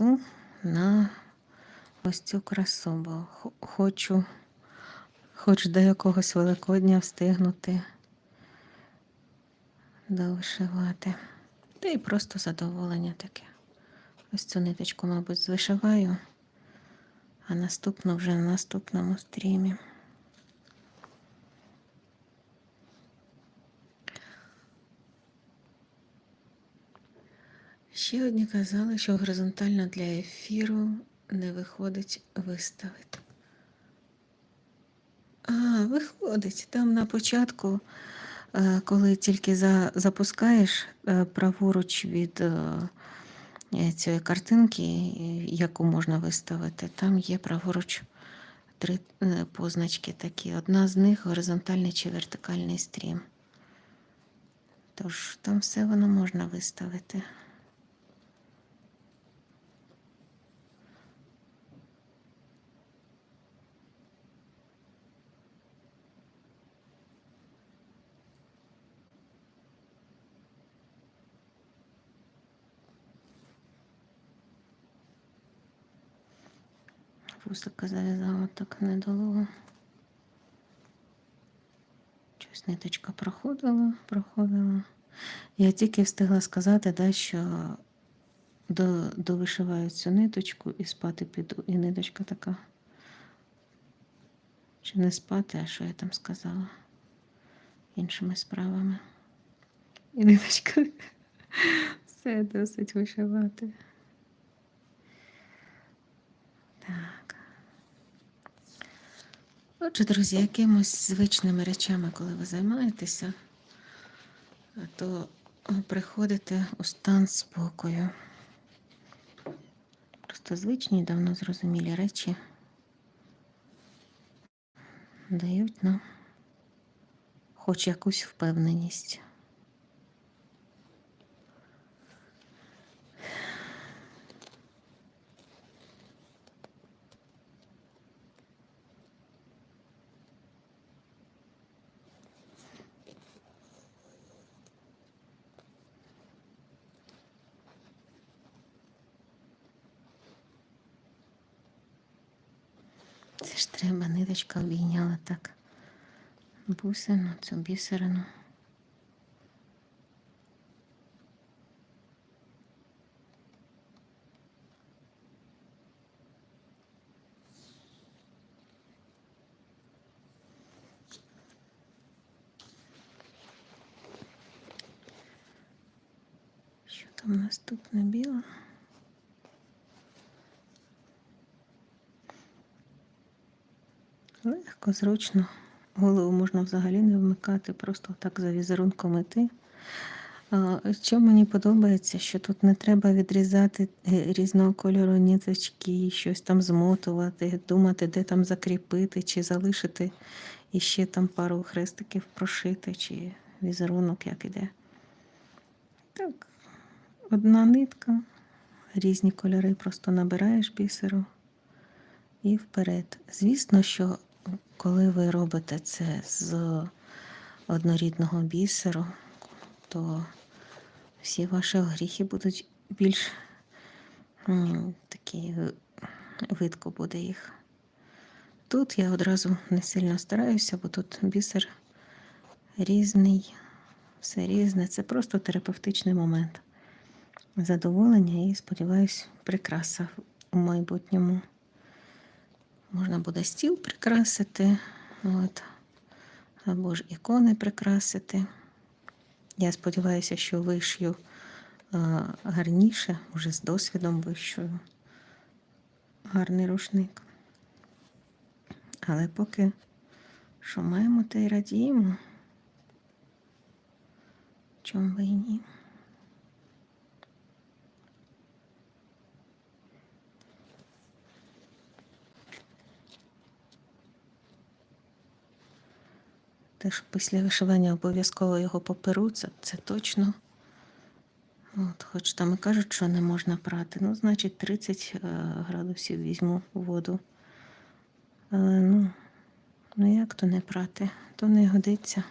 красу на ось цю красу, бо хочу хоч до якогось Великодня встигнути довишивати. Та й просто задоволення таке. Ось цю ниточку, мабуть, звишиваю, а наступну вже на наступному стрімі. Ще одні казали, що горизонтально для ефіру не виходить виставити. А, виходить. Там на початку, е, коли тільки за, запускаєш е, праворуч від е, цієї картинки, яку можна виставити, там є праворуч три позначки такі. Одна з них горизонтальний чи вертикальний стрім. Тож там все воно можна виставити. Вусика зав'язала так недолуго. Щось ниточка проходила, проходила. Я тільки встигла сказати, да, що до, довишиваю цю ниточку і спати піду. І ниточка така. Чи не спати, а що я там сказала? Іншими справами. І ниточка все досить вишивати. Отже, друзі, якимось звичними речами, коли ви займаєтеся, то приходите у стан спокою. Просто звичні, давно зрозумілі речі дають нам хоч якусь впевненість. Це ж треба, ниточка обійняла так. Бусину, цю бісерину. Що там наступне біле? Легко, зручно. Голову можна взагалі не вмикати, просто так за візерунком іти. Що мені подобається, що тут не треба відрізати е, різного кольору ніточки, щось там змотувати, думати, де там закріпити, чи залишити і ще там пару хрестиків прошити, чи візерунок як іде. Так, одна нитка, різні кольори просто набираєш бісеру і вперед. Звісно, що коли ви робите це з однорідного бісеру, то всі ваші гріхи будуть більш такі видко буде їх. Тут я одразу не сильно стараюся, бо тут бісер різний, все різне. Це просто терапевтичний момент. Задоволення і, сподіваюсь, прикраса у майбутньому. Можна буде стіл прикрасити, от, або ж ікони прикрасити. Я сподіваюся, що вишью а, гарніше, уже з досвідом вищою. Гарний рушник. Але поки що маємо, те й радіємо. Чому би і ні? Теж після вишивання обов'язково його поперуться, це, це точно. От, хоч там і кажуть, що не можна прати. Ну, значить, 30 е, градусів візьму воду. Але ну, ну як то не прати, то не годиться.